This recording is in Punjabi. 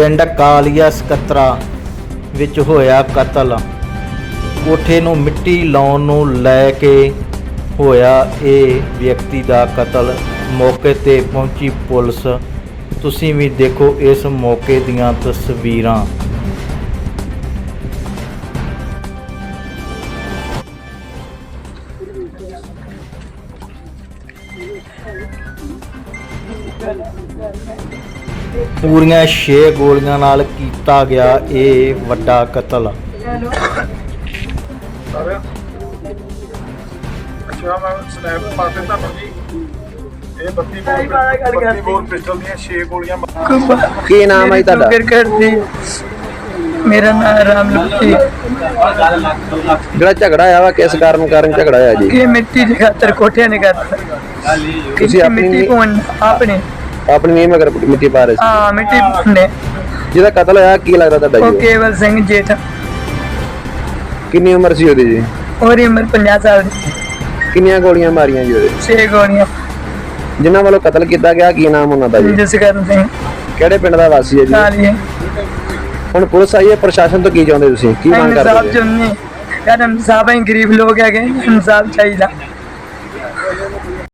ਪਿੰਡ ਕਾਲੀਆ ਸਕੱਤਰਾ ਵਿੱਚ ਹੋਇਆ ਕਤਲ। ਕੋਠੇ ਨੂੰ ਮਿੱਟੀ ਲਾਉਣ ਨੂੰ ਲੈ ਕੇ ਹੋਇਆ ਇਹ ਵਿਅਕਤੀ ਦਾ ਕਤਲ। ਮੌਕੇ ਤੇ ਪਹੁੰਚੀ ਪੁਲਿਸ। ਤੁਸੀਂ ਵੀ ਦੇਖੋ ਇਸ ਮੌਕੇ ਦੀਆਂ ਤਸਵੀਰਾਂ। ਪੂਰੀਆਂ 6 ਗੋਲੀਆਂ ਨਾਲ ਕੀਤਾ ਗਿਆ ਇਹ ਵੱਡਾ ਕਤਲ। ਸਰ ਅੱਛਾ ਮੈਂ ਸਨੈਪ ਪਾ ਦਿੱਤਾ ਤੁਹਾਨੂੰ ਜੀ। ਇਹ 32 ਬੋਰ 32 ਬੋਰ ਪਿਸਟਲ ਦੀਆਂ 6 ਗੋਲੀਆਂ ਕੀ ਨਾਮ ਹੈ ਤੁਹਾਡਾ? ਕ੍ਰਿਕਟ ਦੀ ਮੇਰਾ ਨਾਮ ਰਾਮ ਲੁੱਟੀ ਜਿਹੜਾ ਝਗੜਾ ਆਇਆ ਵਾ ਕਿਸ ਕਾਰਨ ਕਾਰਨ ਝਗੜਾ ਆਇਆ ਜੀ? ਇਹ ਮਿੱਟੀ ਦੀ ਖਾਤਰ ਕੋਠਿਆਂ ਨੇ ਕਰਤਾ। ਤੁਸੀਂ ਆਪਣੀ ਮਿੱਟੀ ਕੋਣ ਆਪਣੇ ਆਪਣੀ ਨੀਮ ਅਗਰ ਮਿੱਟੀ ਪਾ ਰਹੇ ਸੀ। ਹਾਂ ਮਿੱਟੀ ਪਾਉਂਦੇ ਜਿਹਦਾ ਕਤਲ ਹੋਇਆ ਕੀ ਲੱਗਦਾ ਤੁਹਾਡਾ ਉਹ ਜੀ ਕੇਵਲ ਸਿੰਘ ਜੇਠ। ਕਿੰਨੀ ਉਮਰ ਸੀ ਉਹਦੀ ਜੀ? ਉਹਦੀ ਉਮਰ 50 ਸਾਲ ਦੀ। ਕਿੰਨੀਆਂ ਗੋਲੀਆਂ ਮਾਰੀਆਂ ਜੀ ਉਹਦੇ? ਛੇ ਗੋਲੀਆਂ। ਜਿਨ੍ਹਾਂ ਵੱਲੋਂ ਕਤਲ ਕੀਤਾ ਗਿਆ ਕੀ ਨਾਮ ਉਹਨਾਂ ਦਾ ਜੀ? ਜਸਕਰਨ ਸਿੰਘ। ਕਿਹੜੇ ਪਿੰਡ ਦਾ ਵਾਸੀ ਹੈ ਜੀ? ਕਾਲੀਏ। ਹੁਣ ਪੁਲਿਸ ਆਈ ਹੈ ਪ੍ਰਸ਼ਾਸਨ ਤੋਂ ਕੀ ਚਾਹੁੰਦੇ ਤੁਸੀਂ? ਕੀ ਮੰਗ ਕਰਦੇ ਜੀ? ਚੁੰਨੀ ਯਾਰ ਇਨਸਾਫ ਹੈ ਗਰੀਬ ਲੋਕ ਹੈਗੇ ਇਨਸਾਫ ਚਾਹੀਦਾ।